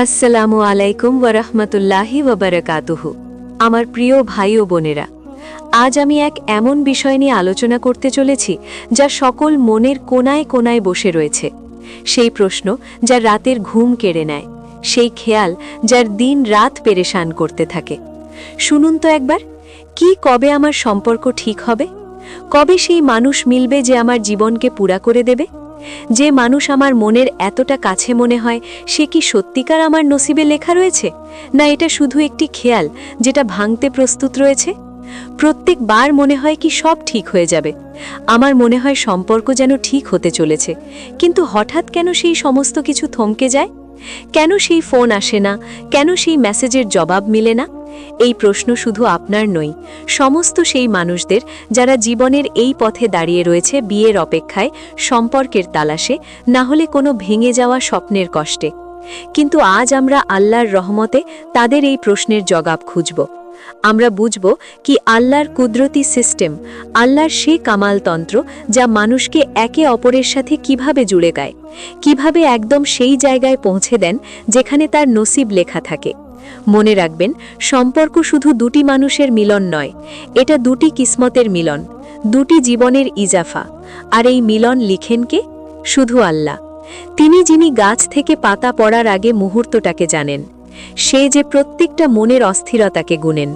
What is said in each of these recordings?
আসসালামু আলাইকুম ওরহমতুল্লাহি ওবরাকাতুহু আমার প্রিয় ভাই ও বোনেরা, আজ আমি এক এমন বিষয় নিয়ে আলোচনা করতে চলেছি, যা সকল মনের কোনায় কোনায় বসে রয়েছে। সেই প্রশ্ন যা রাতের ঘুম কেড়ে নেয়, সেই খেয়াল যার দিন রাত পেরেশান করতে থাকে। শুনুন তো একবার, কি কবে আমার সম্পর্ক ঠিক হবে? কবে সেই মানুষ মিলবে যে আমার জীবনকে পুরা করে দেবে? যে মানুষ আমার মনের এতটা কাছে মনে হয়, সে কি সত্যিকার আমার নসিবে লেখা রয়েছে? না এটা শুধু একটি খেয়াল যেটা ভাঙতে প্রস্তুত রয়েছে? প্রত্যেকবার মনে হয় কি সব ঠিক হয়ে যাবে। আমার মনে হয় সম্পর্ক যেন ঠিক হতে চলেছে। কিন্তু হঠাৎ কেন সেই সমস্ত কিছু থমকে যায়? কেন সেই ফোন আসে না? কেন সেই মেসেজের জবাব মিলে না? এই প্রশ্ন শুধু আপনার নই, সমস্ত সেই মানুষদের যারা জীবনের এই পথে দাঁড়িয়ে রয়েছে বিয়ের অপেক্ষায়, সম্পর্কের তালাশে, না হলে কোনো ভেঙে যাওয়া স্বপ্নের কষ্টে। কিন্তু আজ আমরা আল্লাহর রহমতে তাদের এই প্রশ্নের জবাব খুঁজব। আমরা বুঝব কি আল্লাহর কুদরতি সিস্টেম, আল্লাহর সে কামালতন্ত্র যা মানুষকে একে অপরের সাথে কীভাবে জুড়ে গায়, কীভাবে একদম সেই জায়গায় পৌঁছে দেন যেখানে তার নসিব লেখা থাকে। মনে রাখবেন, সম্পর্ক শুধু দুটি মানুষের মিলন নয়, এটা দুটি কিসমতের মিলন, দুটি জীবনের ইজাফা। আর এই মিলন লিখেন কে? শুধু আল্লাহ। তিনি যিনি গাছ থেকে পাতা পড়ার আগে মুহূর্তটাকে জানেন। সে যে প্রত্যেকটা মনের অস্থিরতাকে গুনেন।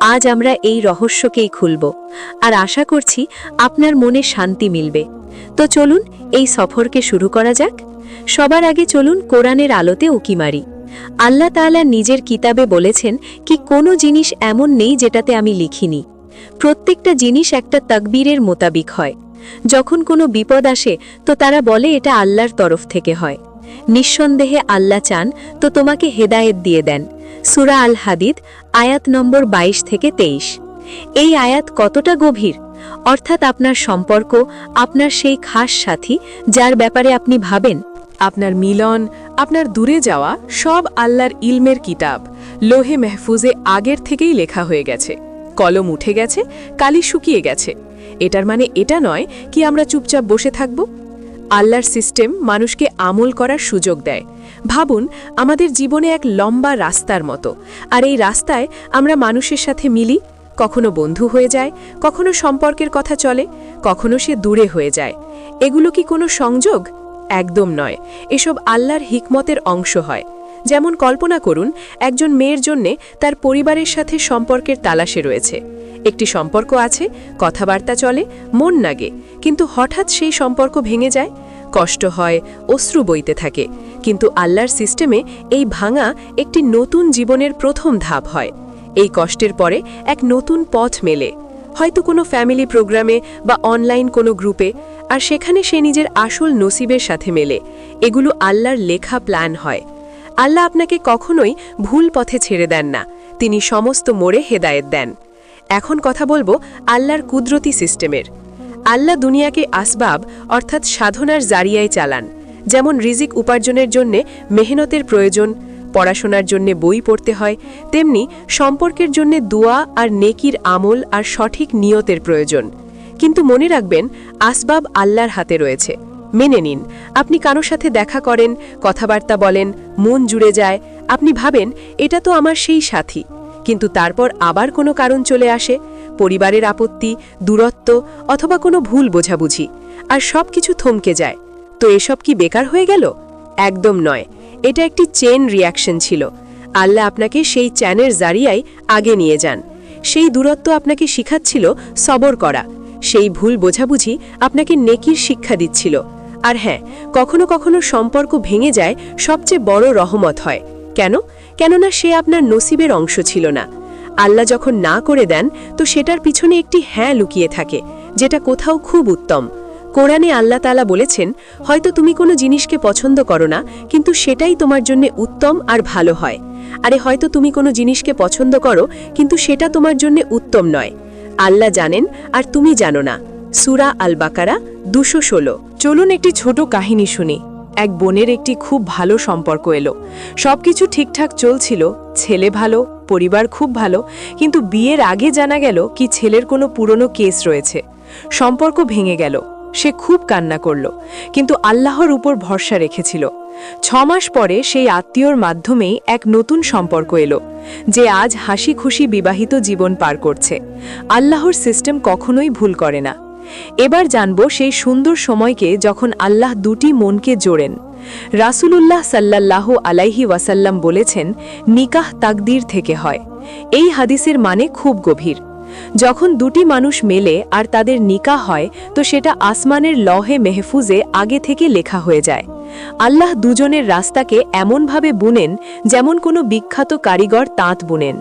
আজ আমরা এই রহস্যকেই খুলব। আর আশা করছি আপনার মনে শান্তি মিলবে। তো চলুন এই সফরকে শুরু করা যাক। সবার আগে চলুন কোরআনের আলোতে উকি মারি। আল্লাহ তাআলা নিজের কিতাবে বলেছেন কি কোনো জিনিস এমন নেই যেটাতে আমি লিখিনি। প্রত্যেকটা জিনিস একটা তকবীরের মোতাবিক হয়। যখন কোনো বিপদ আসে, তো তারা বলে এটা আল্লাহর তরফ থেকে হয়। নিঃসন্দেহে আল্লাহ চান, তো তোমাকে হেদায়েত দিয়ে দেন। সুরা আল হাদিদ আয়াত নম্বর ২২ থেকে তেইশ। এই আয়াত কতটা গভীর? অর্থাৎ আপনার সম্পর্ক, আপনার সেই খাস সাথী, যার ব্যাপারে আপনি ভাবেন। আপনার মিলন, আপনার দূরে যাওয়া, সব আল্লাহর ইলমের কিতাব। লোহে মেহফুজে আগের থেকেই লেখা হয়ে গেছে। কলম উঠে গেছে, কালি শুকিয়ে গেছে। এটার মানে এটা নয় কি আমরা চুপচাপ বসে থাকব? আল্লাহর সিস্টেম মানুষকে আমল করার সুযোগ দেয়। ভাবুন, আমাদের জীবনে এক লম্বা রাস্তার মতো। আর এই রাস্তায় আমরা মানুষের সাথে মিলি, কখনো বন্ধু হয়ে যায়, কখনো সম্পর্কের কথা চলে, কখনো সে দূরে হয়ে যায়। এগুলো কি কোনো সংযোগ? একদম নয়। এসব আল্লাহর হিকমতের অংশ হয়। যেমন কল্পনা করুন, একজন মেয়ের জন্যে তার পরিবারের সাথে সম্পর্কের তালাশে রয়েছে। একটি সম্পর্ক আছে, কথাবার্তা চলে, মন নাগে, কিন্তু হঠাৎ সেই সম্পর্ক ভেঙে যায়। কষ্ট হয়, অশ্রু বইতে থাকে, কিন্তু আল্লাহর সিস্টেমে এই ভাঙা একটি নতুন জীবনের প্রথম ধাপ হয়। এই কষ্টের পরে এক নতুন পথ মেলে। হয়তো কোনো ফ্যামিলি প্রোগ্রামে বা অনলাইন কোনো গ্রুপে, আর সেখানে সে নিজের আসল নসিবের সাথে মেলে। এগুলো আল্লাহর লেখা প্ল্যান হয়। আল্লাহ আপনাকে কখনোই ভুল পথে ছেড়ে দেন না। তিনি সমস্ত মোড়ে হেদায়েত দেন। এখন কথা বলব আল্লাহর কুদরতি সিস্টেমের। আল্লাহ দুনিয়াকে আসবাব, অর্থাৎ সাধনার জারিয়ায় চালান। যেমন রিজিক উপার্জনের জন্যে মেহনতের প্রয়োজন, পড়াশোনার জন্য বই পড়তে হয়, তেমনি সম্পর্কের জন্য দোয়া আর নেকির আমল আর সঠিক নিয়তের প্রয়োজন। কিন্তু মনে রাখবেন, আসবাব আল্লাহর হাতে রয়েছে। মেনে নিন, আপনি কারোর সাথে দেখা করেন, কথাবার্তা বলেন, মন জুড়ে যায়, আপনি ভাবেন, এটা তো আমার সেই সাথী। কিন্তু তারপর আবার কোনো কারণ চলে আসে, পরিবারের আপত্তি, দূরত্ব অথবা কোনো ভুল বোঝাবুঝি, আর সব কিছু থমকে যায়। তো এসব কি বেকার হয়ে গেল? একদম নয়। এটা একটি চেন রিয়াকশন ছিল। আল্লাহ আপনাকে সেই চ্যানের জারিয়ায় আগে নিয়ে যান। সেই দূরত্ব আপনাকে শিখাচ্ছিল সবর করা। সেই ভুল বোঝাবুঝি আপনাকে নেকির শিক্ষা দিচ্ছিল। আর হ্যাঁ কখনো কখনো সম্পর্ক ভেঙে যায় সবচেয়ে বড় রহমত হয়। কেন? কেননা সে আপনার নসিবের অংশ ছিল না। আল্লাহ যখন না করে দেন, তো সেটার পিছনে একটি হ্যাঁ লুকিয়ে থাকে, যেটা কোথাও খুব উত্তম। কোরআনে আল্লাহ তালা বলেছেন, হয়তো তুমি কোনো জিনিসকে পছন্দ করো না, কিন্তু সেটাই তোমার জন্য উত্তম আর ভালো হয়। আরে হয়তো তুমি কোনো জিনিসকে পছন্দ করো, কিন্তু সেটা তোমার জন্য উত্তম নয়। আল্লাহ জানেন, আর তুমি জানো না। সুরা আল বাকারা দুশো চলুন একটি ছোট কাহিনী শুনি। এক বোনের একটি খুব ভালো সম্পর্ক এলো। সবকিছু ঠিকঠাক চলছিল, ছেলে ভালো, পরিবার খুব ভালো, কিন্তু বিয়ের আগে জানা গেল কি ছেলের কোনো পুরনো কেস রয়েছে। সম্পর্ক ভেঙে গেল, সে খুব কান্না করল, কিন্তু আল্লাহর উপর ভরসা রেখেছিল। ছ মাস পরে সেই আত্মীয়র মাধ্যমেই এক নতুন সম্পর্ক এলো, যে আজ হাসি খুশি বিবাহিত জীবন পার করছে। আল্লাহর সিস্টেম কখনোই ভুল করে না। এবার জানব সেই সুন্দর সময়কে যখন আল্লাহ দুটি মনকে জোড়েন। রাসূলুল্লাহ সাল্লাহ আলাইহি ওয়াসাল্লাম বলেছেন, নিকাহ তাকদির থেকে হয়। এই হাদিসের মানে খুব গভীর। যখন দুটি মানুষ মেলে আর তাদের নিকা হয়, তো সেটা আসমানের লহে মেহফুজে আগে থেকে লেখা হয়ে যায়। আল্লাহ দুজনের রাস্তাকে এমনভাবে বুনেন যেমন কোনো বিখ্যাত কারিগর তাঁত বুনেন।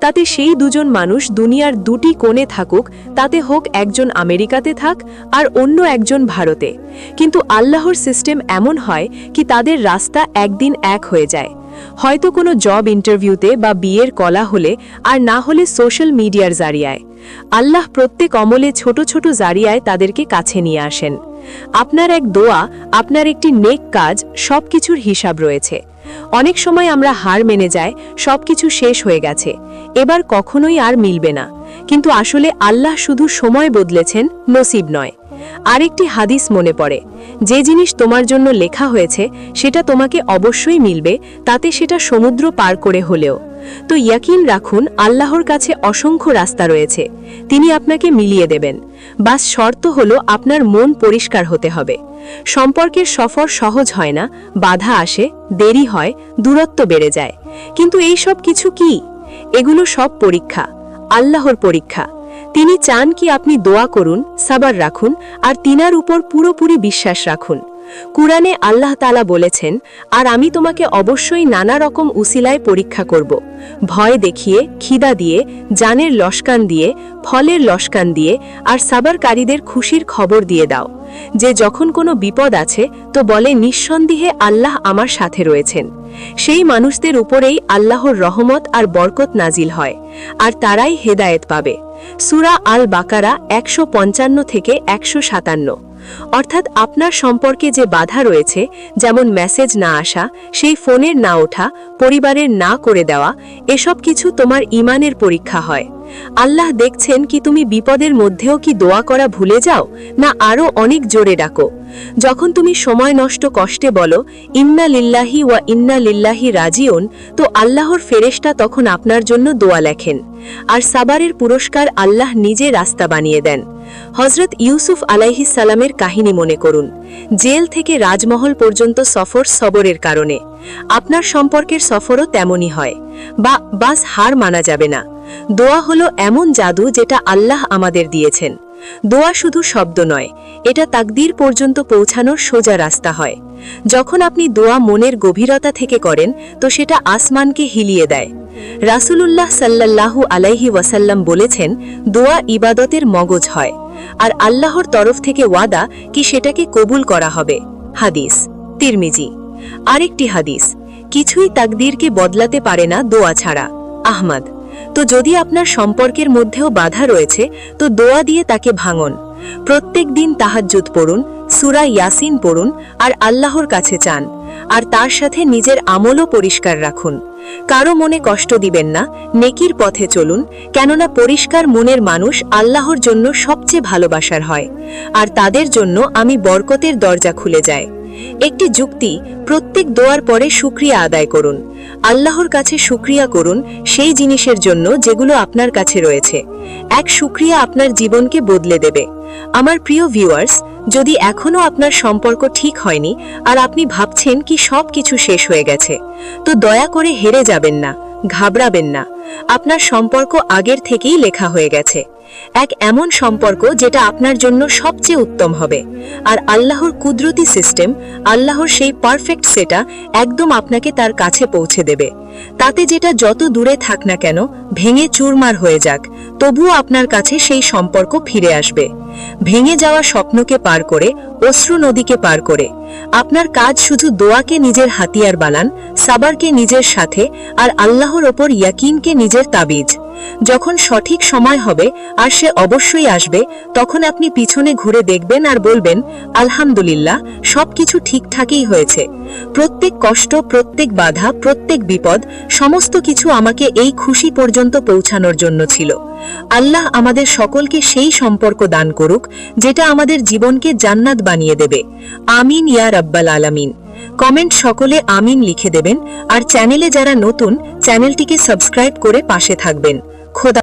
তাতে সেই দুজন মানুষ দুনিয়ার দুটি কোণে থাকুক, তাতে হোক একজন আমেরিকাতে থাক আর অন্য একজন ভারতে। কিন্তু আল্লাহর সিস্টেম এমন হয় কি তাদের রাস্তা একদিন এক হয়ে যায়। হয়তো কোনো জব ইন্টারভিউতে বা বিয়ের কলা হলে আর না হলে সোশ্যাল মিডিয়ার জারিয়ায়। আল্লাহ প্রত্যেক অমলে ছোট ছোট জারিয়ায় তাদেরকে কাছে নিয়ে আসেন। আপনার এক দোয়া, আপনার একটি নেক কাজ সব কিছুর হিসাব রয়েছে। অনেক সময় আমরা হার মেনে যায় সব কিছু শেষ হয়ে গেছে। এবার কখনোই আর মিলবে না। কিন্তু আসলে আল্লাহ শুধু সময় বদলেছেন, নসিব নয়। আরেকটি হাদিস মনে পড়ে, যে জিনিস তোমার জন্য লেখা হয়েছে, সেটা তোমাকে অবশ্যই মিলবে, তাতে সেটা সমুদ্র পার করে হলেও। তো ইয়াকিন রাখুন, আল্লাহর কাছে অসংখ্য রাস্তা রয়েছে, তিনি আপনাকে মিলিয়ে দেবেন। বাস শর্ত হলো আপনার মন পরিষ্কার হতে হবে। সম্পর্কের সফর সহজ হয় না, বাধা আসে, দেরি হয়, দূরত্ব বেড়ে যায়। কিন্তু এই সব কিছু কি? এগুলো সব পরীক্ষা, আল্লাহর পরীক্ষা। তিনি চান কি আপনি দোয়া করুন, সাবার রাখুন, আর তিনার উপর পুরোপুরি বিশ্বাস রাখুন। কুরআনে আল্লাহ তালা বলেছেন, আর আমি তোমাকে অবশ্যই নানা রকম উসিলায় পরীক্ষা করব। ভয় দেখিয়ে, খিদা দিয়ে, জানের লস্কান দিয়ে, ফলের লস্কান দিয়ে, আর সাবারকারীদের খুশির খবর দিয়ে দাও। যে যখন কোনো বিপদ আছে, তো বলে, নিঃসন্দেহে আল্লাহ আমার সাথে রয়েছেন। সেই মানুষদের উপরেই আল্লাহর রহমত আর বরকত নাজিল হয়, আর তারাই হেদায়েত পাবে। সুরা আল বাকারা একশো পঞ্চান্ন থেকে একশো সাতান্ন। অর্থাৎ আপনার সম্পর্কে যে বাধা রয়েছে, যেমন মেসেজ না আসা, সেই ফোনের না ওঠা, পরিবারের না করে দেওয়া, এসব কিছু তোমার ইমানের পরীক্ষা হয়। আল্লাহ দেখছেন কি তুমি বিপদের মধ্যেও কি দোয়া করা ভুলে যাও, না আরও অনেক জোরে ডাকো। যখন তুমি সময় নষ্ট কষ্টে বলো, ইন্না লিল্লাহি ওয়া ইন্না লিল্লাহি রাজিউন তো আল্লাহর ফেরেশতা তখন আপনার জন্য দোয়া লেখেন। আর সাবারের পুরস্কার আল্লাহ নিজে রাস্তা বানিয়ে দেন। হজরত ইউসুফ আলাইহিস সালামের কাহিনী মনে করুন। জেল থেকে রাজমহল পর্যন্ত সফর সবরের কারণে। আপনার সম্পর্কের সফরও তেমনই হয়। বা, বাস হার মানা যাবে না। দোয়া হলো এমন জাদু যেটা আল্লাহ আমাদের দিয়েছেন। দোয়া শুধু শব্দ নয়, এটা তাকদির পর্যন্ত পৌঁছানোর সোজা রাস্তা হয়। যখন আপনি দোয়া মনের গভীরতা থেকে করেন, তো সেটা আসমানকে হিলিয়ে দেয়। রাসূলুল্লাহ সাল্লাল্লাহু আলাইহি ওয়াসাল্লাম বলেছেন, দোয়া ইবাদতের মগজ হয়। আর আল্লাহর তরফ থেকে ওয়াদা কি সেটাকে কবুল করা হবে? হাদিস, তিরমিজি। আরেকটি হাদিস, কিছুই তাকদীরকে বদলাতে পারে না দোয়া ছাড়া। আহমদ তো যদি আপনার সম্পর্কের মধ্যেও বাধা রয়েছে, তো দোয়া দিয়ে তাকে ভাঙন। প্রত্যেক দিন তাহাজ্জুদ পড়ুন, সুরা ইয়াসিন পড়ুন, আর আল্লাহর কাছে চান। আর তার সাথে নিজের আমলও পরিষ্কার রাখুন। কারও মনে কষ্ট দিবেন না, নেকির পথে চলুন, কেননা পরিষ্কার মনের মানুষ আল্লাহর জন্য সবচেয়ে ভালোবাসার হয়। আর তাদের জন্য আমি বরকতের দরজা খুলে যায় একটি যুক্তি, প্রত্যেক দোয়ার পরে শুক্রিয়া আদায় করুন। আল্লাহর কাছে শুক্রিয়া করুন সেই জিনিসের জন্য যেগুলো আপনার কাছে রয়েছে। এক শুক্রিয়া আপনার জীবনকে বদলে দেবে। আমার প্রিয় ভিউয়ার্স যদি এখনও আপনার সম্পর্ক ঠিক হয়নি আর আপনি ভাবছেন কি সব কিছু শেষ হয়ে গেছে, তো দয়া করে হেরে যাবেন না, ঘাবড়াবেন না। আপনার সম্পর্ক আগের থেকেই লেখা হয়ে গেছে। এক এমন সম্পর্ক যেটা আপনার জন্য সবচেয়ে উত্তম হবে। আর আল্লাহর কুদরতি সিস্টেম, আল্লাহর সেই পারফেক্ট সেটা একদম আপনাকে তার কাছে পৌঁছে দেবে। তাতে যেটা যত দূরে থাক না কেন, ভেঙে চুরমার হয়ে যাক, তবুও আপনার কাছে সেই সম্পর্ক ফিরে আসবে। ভেঙে যাওয়া স্বপ্নকে পার করে, অশ্রু নদীকে পার করে। আপনার কাজ শুধু দোয়াকে নিজের হাতিয়ার বানান, সাবারকে নিজের সাথে, আর আল্লাহর ওপর ইয়াকিনকে নিজের তাবিজ। যখন সঠিক সময় হবে আর সে অবশ্যই আসবে, তখন আপনি পিছনে ঘুরে দেখবেন আর বলবেন, আলহামদুলিল্লাহ, সবকিছু ঠিকঠাকই হয়েছে। প্রত্যেক কষ্ট, প্রত্যেক বাধা, প্রত্যেক বিপদ, সমস্ত কিছু আমাকে এই খুশি পর্যন্ত পৌঁছানোর জন্য ছিল। আল্লাহ আমাদের সকলকে সেই সম্পর্ক দান করুক, যেটা আমাদের জীবনকে জান্নাত বানিয়ে দেবে। আমিন, ইয়া রাব্বাল আলামিন। কমেন্ট সকলে আমিন লিখে দেবেন, আর চ্যানেলে যারা নতুন, চ্যানেলটিকে সাবস্ক্রাইব করে পাশে থাকবেন। খোদা